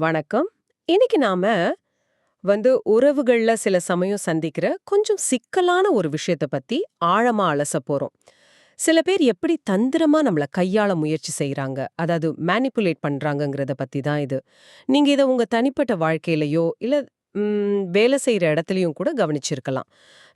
வணக்கம். இன்னைக்கு நாம வந்து உறவுகள்ல சில சமயம் சந்திக்கிற கொஞ்சம் சிக்கலான ஒரு விஷயத்த பத்தி ஆழமா அலச போறோம். சில பேர் எப்படி தந்திரமா நம்மள கையாள முயற்சி செய்யறாங்க அதாவது மேனிப்புலேட் பண்றாங்கங்கறத பத்தி தான் இது. நீங்க இத உங்க தனிப்பட்ட வாழ்க்கையிலயோ இல்ல வேலை செய்யற இடத்துலயும் கூட கவனிச்சிருக்கலாம்.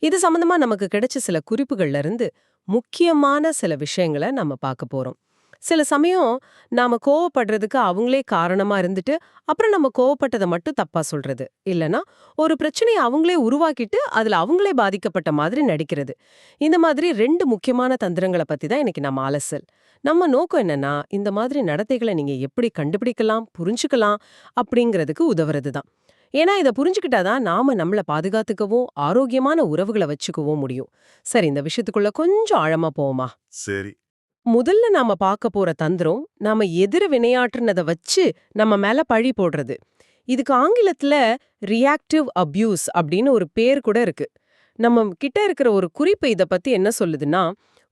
இது சம்பந்தமா நமக்கு கிடைச்ச சில குறிப்புகள்ல இருந்து முக்கியமான சில விஷயங்களை நம்ம பார்க்க போறோம். சில சமயம் நாம கோவப்படுறதுக்கு அவங்களே காரணமா இருந்துட்டு அப்புறம் நம்ம கோவப்பட்டதை மட்டும் தப்பா சொல்றது. இல்லனா ஒரு பிரச்சனையை அவங்களே உருவாக்கிட்டு அதுல அவங்களே பாதிக்கப்பட்ட மாதிரி நடிக்கிறது. இந்த மாதிரி ரெண்டு முக்கியமான தந்திரங்களை பத்தி தான் இன்னைக்கு நம்ம அலசல். நம்ம நோக்கம் என்னன்னா இந்த மாதிரி நடத்தைகளை நீங்க எப்படி கண்டுபிடிக்கலாம் புரிஞ்சுக்கலாம் அப்படிங்கிறதுக்கு உதவுறது தான். ஏன்னா இதை புரிஞ்சுக்கிட்டாதான் நாம நம்மள பாதுகாத்துக்கவும் ஆரோக்கியமான உறவுகளை வச்சுக்கவும் முடியும். சரி இந்த விஷயத்துக்குள்ள கொஞ்சம் ஆழமா போவோமா? சரி. முதல்ல நாம பார்க்க போற தந்திரம் நாம எதிர வினையாற்றுனத வச்சு நம்ம மேல பழி போடுறது. இதுக்கு ஆங்கிலத்துல ரியாக்டிவ் அபியூஸ் அப்படின்னு ஒரு பேர் கூட இருக்கு. நம்ம கிட்ட இருக்கிற ஒரு குறிப்பு இத பத்தி என்ன சொல்லுதுன்னா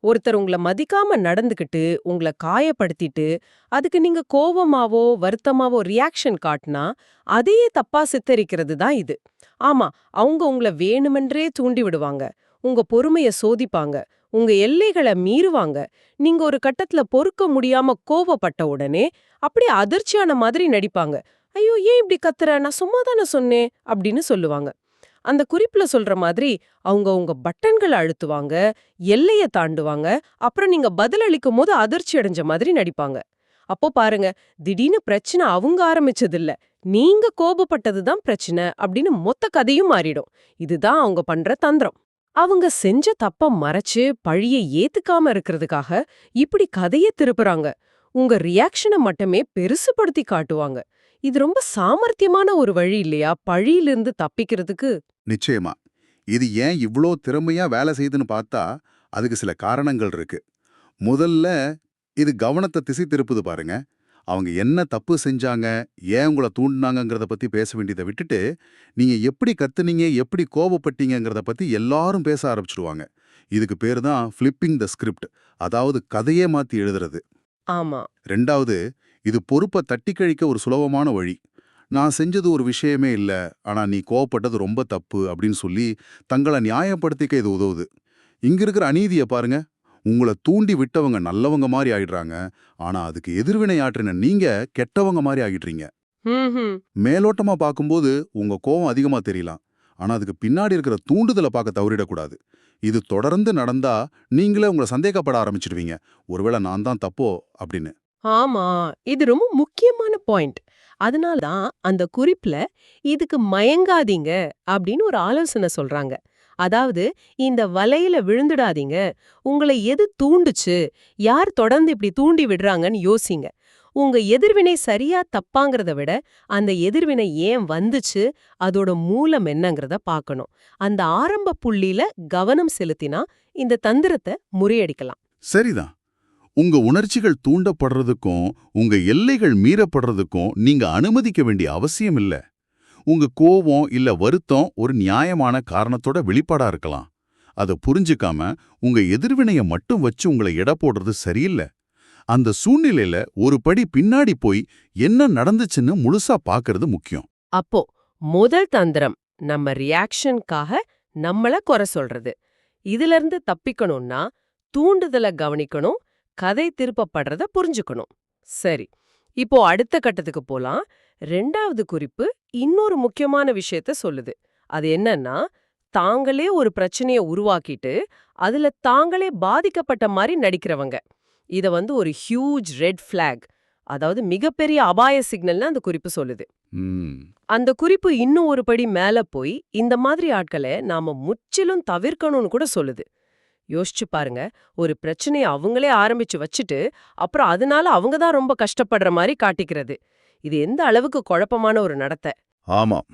ஒருத்தர் உங்களை மதிக்காம நடந்துக்கிட்டு உங்களை காயப்படுத்திட்டு அதுக்கு நீங்க கோவமாவோ வருத்தமாவோ ரியாக்ஷன் காட்டினா அதையே தப்பா சித்தரிக்கிறது தான் இது. ஆமா அவங்க உங்களை வேணுமென்றே தூண்டி விடுவாங்க. உங்க பொறுமைய சோதிப்பாங்க. உங்க எல்லைகளை மீறுவாங்க. நீங்க ஒரு கட்டத்துல பொறுக்க முடியாம கோவப்பட்ட உடனே அப்படியே அதிர்ச்சியான மாதிரி நடிப்பாங்க. ஐயோ ஏன் இப்படி கத்துற? நான் சும்மா தானே சொன்னேன் அப்படின்னு சொல்லுவாங்க. அந்த குறிப்புல சொல்ற மாதிரி அவங்க உங்க பட்டன்களை அழுத்துவாங்க எல்லைய தாண்டுவாங்க அப்புறம் நீங்க பதிலளிக்கும் போது அதிர்ச்சி அடைஞ்ச மாதிரி நடிப்பாங்க. அப்போ பாருங்க திடீர்னு பிரச்சனை அவங்க ஆரம்பிச்சது இல்ல நீங்க கோபப்பட்டதுதான் பிரச்சனை அப்படின்னு மொத்த கதையும் மாறிடும். இதுதான் அவங்க பண்ற தந்திரம். அவங்க செஞ்ச தப்ப மறைச்சு பழிய ஏத்துக்காம இருக்கிறதுக்காக இப்படி கதைய திருப்புறாங்க. உங்க ரியாக்ஷனை மட்டுமே பெருசுபடுத்தி காட்டுவாங்க. இது ரொம்ப சாமர்த்தியமான ஒரு வழி இல்லையா? பழியிலிருந்து தப்பிக்கிறதுக்கு. நிச்சயமா. இது ஏன் இவ்ளோ திறமையா வேலை செய்யுதுன்னு பார்த்தா அதுக்கு சில காரணங்கள் இருக்கு. முதல்ல இது கவனத்தை திசை திருப்புது பாருங்க. அவங்க என்ன தப்பு செஞ்சாங்க ஏன் உங்களை தூண்டுனாங்கங்கிறத பத்தி பேச வேண்டியதை விட்டுட்டு நீங்க எப்படி கத்துனீங்க எப்படி கோபப்பட்டீங்கங்கிறத பத்தி எல்லாரும் பேச ஆரம்பிச்சிடுவாங்க. இதுக்கு பேர் தான் ஃபிளிப்பிங் த ஸ்கிரிப்ட் அதாவது கதையே மாத்தி எழுதுறது. ஆமா. ரெண்டாவது இது பொறுப்பை தட்டி கழிக்க ஒரு சுலபமான வழி. நான் செஞ்சது ஒரு விஷயமே இல்ல ஆனா நீ கோவப்பட்டது ரொம்ப தப்பு அப்படின்னு சொல்லி தங்களை நியாயப்படுத்திக்க இது உதவுது. இங்க இருக்கிற அநீதியை பாருங்க உங்களை தூண்டி விட்டவங்க நல்லவங்க மாதிரி ஆயிடுறாங்க. ஆனா அதுக்கு எதிர்வினை ஆற்றின நீங்க கெட்டவங்க மாதிரி ஆகிடுறீங்க. மேலோட்டமா பார்க்கும்போது உங்க கோவம் அதிகமா தெரியலாம். ஆனா அதுக்கு பின்னாடி இருக்கிற தூண்டுதலை பார்க்க தவறிடக்கூடாது. இது தொடர்ந்து நடந்தா நீங்களே உங்களை சந்தேகப்பட ஆரம்பிச்சிடுவீங்க. ஒருவேளை நான் தான் தப்போ அப்படின்னு. ஆமா. இது ரொம்ப முக்கியமான பாயிண்ட். அதனால தான் அந்த குறிப்புல இதுக்கு மயங்காதீங்க அப்படின்னு ஒரு ஆலோசனை சொல்றாங்க. அதாவது இந்த வலையில விழுந்துடாதீங்க. உங்களை எது தூண்டுச்சு? யார் தொடர்ந்து இப்படி தூண்டி விடுறாங்கன்னு யோசிங்க. உங்க எதிர்வினை சரியா தப்பாங்கிறத விட அந்த எதிர்வினை ஏன் வந்துச்சு? அதோட மூலம் என்னங்கிறத பார்க்கணும். அந்த ஆரம்ப புள்ளியில கவனம் செலுத்தினா இந்த தந்திரத்தை முறியடிக்கலாம். சரிதான். உங்க உணர்ச்சிகள் தூண்டப்படுறதுக்கும் உங்க எல்லைகள் மீறப்படுறதுக்கும் நீங்க அனுமதிக்க வேண்டிய அவசியம் இல்ல. உங்க கோவம் இல்ல வருத்தம் ஒரு நியாயமான காரணத்தோட வெளிப்பாடா இருக்கலாம். அதை புரிஞ்சுக்காம உங்க எதிர்வினைய மட்டும் வச்சு உங்களை எடை போடுறது சரியில்லை. அந்த சூழ்நிலையில ஒரு படி பின்னாடி போய் என்ன நடந்துச்சுன்னு முழுசா பாக்குறது முக்கியம். அப்போ முதல் தந்திரம் நம்ம ரியாக்ஷனுக்காக நம்மள குறை சொல்றது. இதுல இருந்து தப்பிக்கணும்னா தூண்டுதலை கவனிக்கணும் கதை திருப்பப்படுறத புரிஞ்சுக்கணும். சரி இப்போ அடுத்த கட்டத்துக்கு போலாம். ரெண்டாவது குறிப்பு இன்னொரு முக்கியமான விஷயத்த சொல்லுது. அது என்னன்னா தாங்களே ஒரு பிரச்சனைய உருவாக்கிட்டு அதுல தாங்களே பாதிக்கப்பட்ட மாதிரி நடிக்கிறவங்க. இத வந்து ஒரு ஹியூஜ் ரெட் ஃபிளாக் அதாவது மிகப்பெரிய அபாய சிக்னல்னு அந்த குறிப்பு சொல்லுது. அந்த குறிப்பு இன்னும் ஒரு படி மேல போய் இந்த மாதிரி ஆட்களை நாம முற்றிலும் தவிர்க்கணும்னு கூட சொல்லுது. யோசிச்சு பாருங்க ஒரு பிரச்சனையை அவங்களே ஆரம்பிச்சு வச்சுட்டு அப்புறம் அதனால அவங்க தான் ரொம்ப கஷ்டப்படுற மாதிரி காட்டிக்கிறது. இது எந்த அளவுக்கு குழப்பமான ஒரு நடத்தை? ஆமாம்.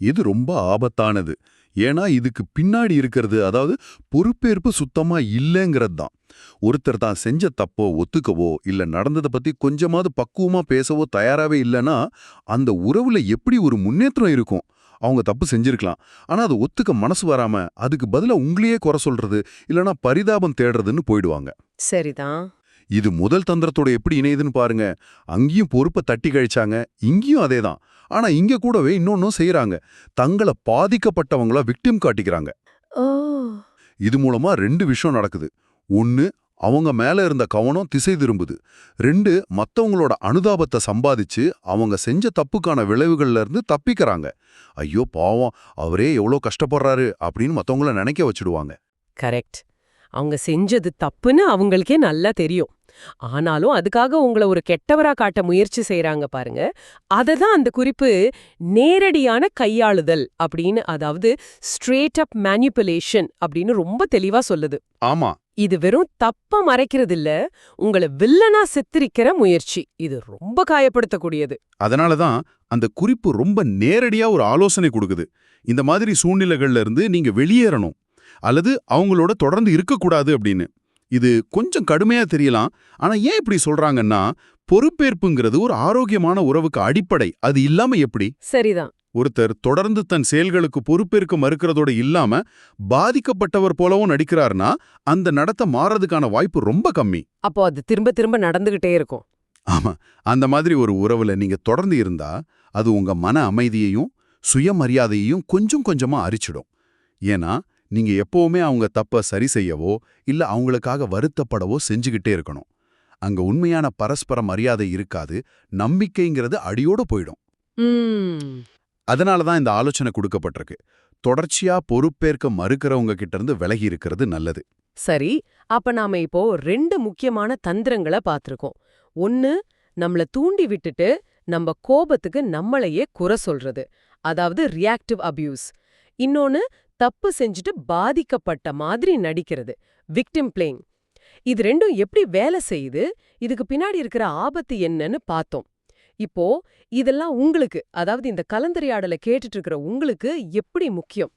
இது ரொம்ப ஆபத்தானது. ஏன்னா இதுக்கு பின்னாடி இருக்கிறது அதாவது பொறுப்பேற்பு சுத்தமா இல்லைங்கிறது தான். ஒருத்தர் தான் செஞ்ச தப்போ ஒத்துக்கவோ இல்ல நடந்ததை பத்தி கொஞ்சமாவது பக்குவமா பேசவோ தயாராவே இல்லைன்னா அந்த உறவுல எப்படி ஒரு முன்னேற்றம் இருக்கும்? அவங்க தப்பு செஞ்சிருக்கலாம். ஆனா அது ஒத்துக்க மனசு வராம அதுக்கு பதிலா உங்களையே குறை சொல்றது இல்லனா பரிதாபம் தேடுறதுன்னு போயிடுவாங்க. சரிதான். இது முதல் தந்திரத்தோட எப்படி இணையுதுன்னு பாருங்க. அங்கேயும் பொறுப்பை தட்டி கழிச்சாங்க. இங்கேயும் அதேதான். ஆனா இங்க கூடவே இன்னொன்னும் செய்யறாங்க தங்களை பாதிக்கப்பட்டவங்கள விக்டிம் காட்டிக்கிறாங்க. இது மூலமா ரெண்டு விஷயம் நடக்குது. ஒன்னு அவங்க மேல இருந்த கவனம் திசை திரும்புது. ரெண்டு மத்தவங்களோட அனுதாபத்தை சம்பாதிச்சு அவங்க செஞ்ச தப்புக்கான விளைவுகள்ல இருந்து தப்பிக்கிறாங்க. ஐயோ பாவம் அவரே எவ்வளோ கஷ்டப்படுறாரு அப்படின்னு மத்தவங்கள நினைக்க வச்சுடுவாங்க. கரெக்ட். அவங்க செஞ்சது தப்புன்னு அவங்களுக்கே நல்லா தெரியும். ஆனாலும் அதுக்காக உங்களை ஒரு கெட்டவரா காட்ட முயற்சி செய்றாங்க பாருங்க. அததான் அந்த குறிப்பு நேரடியான கையாளுதல் அப்படின்னு அதாவது ஸ்ட்ரேட் அப் மேனிப்புலேஷன் அப்படின்னு ரொம்ப தெளிவா சொல்லுது. ஆமா. இது வெறும் தப்ப மறைக்கிறது இல்ல உங்களை வில்லனா சித்தரிக்கிற முயற்சி. இது ரொம்ப காயப்படுத்தக்கூடியது. அதனால தான் அந்த குறிப்பு ரொம்ப நேரடியா ஒரு ஆலோசனை கொடுக்குது. இந்த மாதிரி சூழ்நிலைகள்ல இருந்து நீங்க வெளியேறணும். அல்லது அவங்களோட தொடர்ந்து இருக்கக்கூடாது அப்படின்னு. இது கொஞ்சம் கடுமையா தெரியலாம். ஆனா ஏன் இப்படி சொல்றாங்கன்னா பொறுப்பேற்புங்கிறது ஒரு ஆரோக்கியமான உறவுக்கு அடிப்படை. அது இல்லாம எப்படி? சரிதான். ஒருத்தர் தொடர்ந்து தன் செயல்களுக்கு பொறுப்பேற்க மறுக்கிறதோட இல்லாம பாதிக்கப்பட்டவர் போலவும் நடிக்கிறாருன்னா அந்த நடத்தை மாறதுக்கான வாய்ப்பு ரொம்ப கம்மி. அப்போ அது திரும்ப திரும்ப நடந்துகிட்டே இருக்கும். ஆமா. அந்த மாதிரி ஒரு உறவுல நீங்க தொடர்ந்து இருந்தா அது உங்க மன அமைதியையும் சுயமரியாதையையும் கொஞ்சம் கொஞ்சமா அரிச்சிடும். ஏன்னா நீங்க எப்பவுமே அவங்க தப்ப சரி செய்யவோ இல்ல அவங்களுக்காக வருத்தப்படவோ செஞ்சுகிட்டே இருக்கணும். அங்க உண்மையான பரஸ்பர மரியாதை இருக்காது நம்பிக்கைங்கிறது அடியோட போயிடும். ம். அதனால தான் இந்த ஆலோசனை கொடுக்கப்பட்டிருக்கு. தொடர்ச்சியா பொறுப்பேற்க மறுக்கிறவங்க கிட்ட இருந்து விலகி இருக்கிறது நல்லது. சரி அப்ப நாம இப்போ ரெண்டு முக்கியமான தந்திரங்களை பார்த்திருக்கோம் ஒன்னு நம்மள தூண்டி விட்டுட்டு நம்ம கோபத்துக்கு நம்மளையே குறை சொல்றது அதாவது ரியாக்டிவ் அபியூஸ் இன்னொன்னு தப்பு செஞ்சுட்டு பாதிக்கப்பட்ட மாதிரி நடிக்கிறது. விக்டிம் பிளேயிங் இது ரெண்டும் எப்படி வேலை செய்யுது? இதுக்கு பின்னாடி இருக்கிற ஆபத்து என்னன்னு பார்த்தோம். இப்போ இதெல்லாம் உங்களுக்கு அதாவது இந்த கலந்துரையாடலை கேட்டுட்டு இருக்கிற உங்களுக்கு எப்படி முக்கியம்?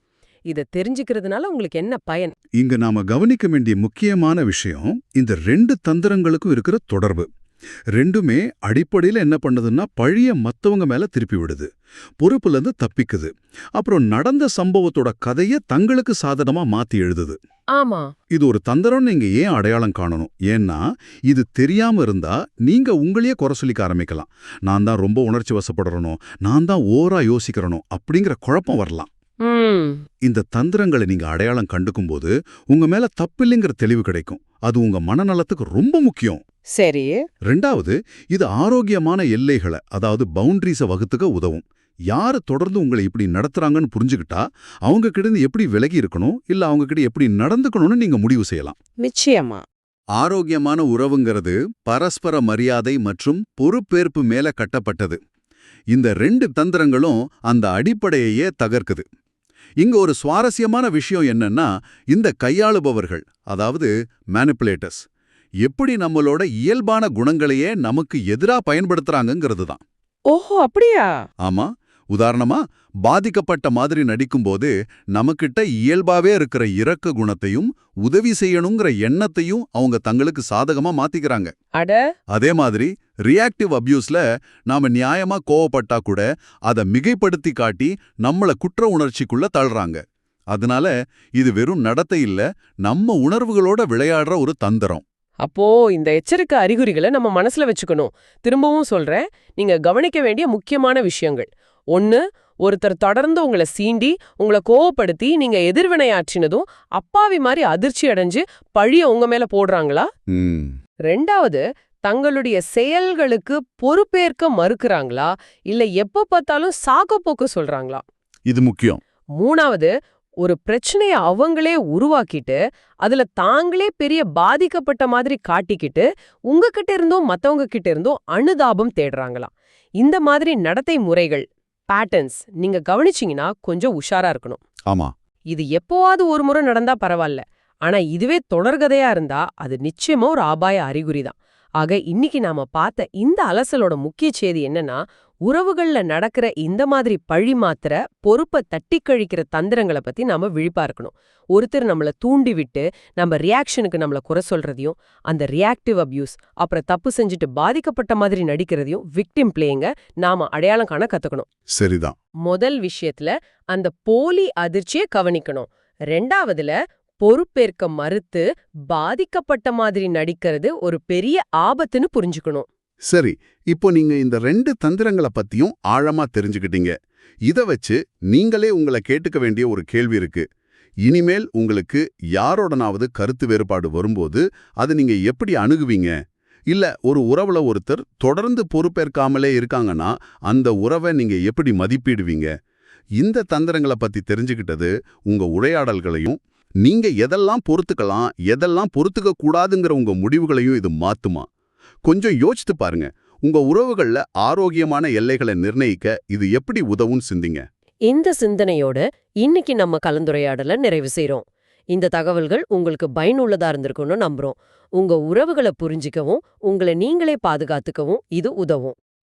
இத தெரிஞ்சுக்கிறதுனால உங்களுக்கு என்ன பயன்? இங்க நாம கவனிக்க வேண்டிய முக்கியமான விஷயம் இந்த ரெண்டு தந்திரங்களுக்கும் இருக்கிற தொடர்பு. ரெண்டுமே அடிப்படையில என்ன பண்ணுதுன்னா பழிய மத்தவங்க மேல திருப்பி விடுது. பொறுப்புல இருந்து தப்பிக்குது. அப்புறம் நடந்த சம்பவத்தோட கதைய தங்களுக்கு சாதகமா மாத்தி எழுதுது. ஆமா. இது ஒரு தந்திரம் நீங்க ஏன் அடையாளம் காணணும்? ஏன்னா இது தெரியாம இருந்தா நீங்க உங்களையே குறை சொல்லிக்க ஆரம்பிக்கலாம். நான் தான் ரொம்ப உணர்ச்சி வசப்படுறனோ நான் தான் ஓரா யோசிக்கிறனோ அப்படிங்கிற குழப்பம் வரலாம். இந்த தந்திரங்களை நீங்க அடையாளம் கண்டுக்கும் போது உங்க மேல தப்பில்லைங்கிற தெளிவு கிடைக்கும். அது உங்க மனநலத்துக்கு ரொம்ப முக்கியம். சரி. ரெண்டாவது இது ஆரோக்கியமான எல்லைகளை அதாவது பவுண்டரிஸை வகுத்துக்க உதவும். யாரு தொடர்ந்து உங்களை இப்படி நடத்துறாங்கன்னு புரிஞ்சுக்கிட்டா அவங்க கிட்ட இருந்து எப்படி விலகி இருக்கணும் இல்ல அவங்க கிட்ட எப்படி நடந்துக்கணும்னு நீங்க முடிவு செய்யலாம். நிச்சயமா. ஆரோக்கியமான உறவுங்கிறது பரஸ்பர மரியாதை மற்றும் பொறுப்பேற்பு மேல கட்டப்பட்டது. இந்த ரெண்டு தந்திரங்களும் அந்த அடிப்படையையே தகர்க்குது. இங்க ஒரு சுவாரஸ்யமான விஷயம் என்னன்னா இந்த கையாளுபவர்கள் அதாவது மேனிப்புலேட்டர்ஸ் எப்படி நம்மளோட இயல்பான குணங்களையே நமக்கு எதிரா பயன்படுத்துறாங்கங்கிறது தான். ஓஹோ அப்படியா? ஆமா. உதாரணமா பாதிக்கப்பட்ட மாதிரி நடிக்கும்போது நமக்கிட்ட இயல்பாவே இருக்கிற இரக்க குணத்தையும் உதவி செய்யணுங்கிற எண்ணத்தையும் அவங்க தங்களுக்கு சாதகமா மாத்திக்கிறாங்க. அதே மாதிரி ரியாக்டிவ் அபியூஸ்ல நாம நியாயமா கோவப்பட்டா கூட அதை மிகைப்படுத்தி காட்டி நம்மள குற்ற உணர்ச்சிக்குள்ள தள்ளுறாங்க. அதனால இது வெறும் நடத்தை இல்ல நம்ம உணர்வுகளோட விளையாடுற ஒரு தந்திரம். அப்போ இந்த எச்சரிக்கை அறிகுறிகளை நம்ம மனசுல வச்சுக்கணும். திரும்பவும் சொல்றேன் நீங்க கவனிக்க வேண்டிய முக்கியமான விஷயங்கள். ஒன்னு ஒருத்தர் தொடர்ந்து உங்களை சீண்டி உங்களை கோவப்படுத்தி நீங்க எதிர்வினையாற்றினதும் அப்பாவி மாதிரி அதிர்ச்சி அடைஞ்சு பழிய உங்க மேல போடுறாங்களா? ரெண்டாவது தங்களுடைய செயல்களுக்கு பொறுப்பேற்க மறுக்கறாங்களா? இல்ல எப்ப பார்த்தாலும் சாக்கப்போக்கு சொல்றாங்களா? இது முக்கியம். மூணாவது ஒரு பிரச்சனைய அவங்களே உருவாக்கிட்டு அதுல தாங்களே பெரிய பாதிக்கப்பட்ட மாதிரி காட்டிக்கிட்டு உங்ககிட்ட இருந்தும் மத்தவங்க கிட்ட இருந்தும் அனுதாபம் தேடுறாங்களாம். இந்த மாதிரி நடத்தை முறைகள் பேட்டர்ன்ஸ் நீங்க கவனிச்சீங்கன்னா கொஞ்சம் உஷாரா இருக்கணும். ஆமா. இது எப்போவாவது ஒரு முறை நடந்தா பரவாயில்ல. ஆனா இதுவே தொடர்கதையா இருந்தா அது நிச்சயமா ஒரு ஆபாய அறிகுறிதான். ஆக இன்னைக்கு நாம பார்த்த இந்த அலசலோட முக்கிய செய்தி என்னன்னா உறவுகள்ல நடக்கிற இந்த மாதிரி பழி மாத்திர பொறுப்பை தட்டி கழிக்கிற தந்திரங்களை பத்தி நாம விழிப்பா இருக்கணும் ஒருத்தர் நம்மள தூண்டி விட்டு நம்ம ரியாக்ஷனுக்கு நம்மள குறை சொல்றதையும் அந்த ரியாக்டிவ் அபியூஸ் அப்புறம் தப்பு செஞ்சுட்டு பாதிக்கப்பட்ட மாதிரி நடிக்கிறதையும் விக்டிம் பிளேயிங்க நாம அடையாளம் காண கத்துக்கணும். சரிதான். முதல் விஷயத்துல அந்த போலி அதிர்ச்சியை கவனிக்கணும். ரெண்டாவதுல பொறுப்பேற்க மறுத்து பாதிக்கப்பட்ட மாதிரி நடிக்கிறது ஒரு பெரிய ஆபத்துன்னு புரிஞ்சுக்கணும். சரி இப்போ நீங்க இந்த ரெண்டு தந்திரங்களை பத்தியும் ஆழமா தெரிஞ்சுக்கிட்டீங்க. இத வச்சு நீங்களே உங்களை கேட்டுக்க வேண்டிய ஒரு கேள்வி இருக்கு. இனிமேல் உங்களுக்கு யாரோடனாவது கருத்து வேறுபாடு வரும்போது அது நீங்க எப்படி அணுகுவீங்க? இல்ல ஒரு உறவுல ஒருத்தர் தொடர்ந்து பொறுப்பேற்காமலே இருக்காங்கன்னா அந்த உறவை நீங்க எப்படி மதிப்பிடுவீங்க? இந்த தந்திரங்களை பத்தி தெரிஞ்சுக்கிட்டது உங்க உரையாடல்களையும் நீங்க எதெல்லாம் பொறுத்துக்கலாம் எதெல்லாம் பொறுத்துக்க கூடாதுங்கிற உங்க முடிவுகளையும் இது மாத்துமா? கொஞ்சம் யோசித்து பாருங்க. உங்க உறவுகள்ல ஆரோக்கியமான எல்லைகளை நிர்ணயிக்க இது எப்படி உதவும் சிந்திங்க. இந்த சிந்தனையோட இன்னைக்கு நம்ம கலந்துரையாடல நிறைவு செய்றோம். இந்த தகவல்கள் உங்களுக்கு பயனுள்ளதா இருந்திருக்கும்னு நம்புறோம். உங்க உறவுகளை புரிஞ்சிக்கவும் உங்களை நீங்களே பாதுகாத்துக்கவும் இது உதவும்.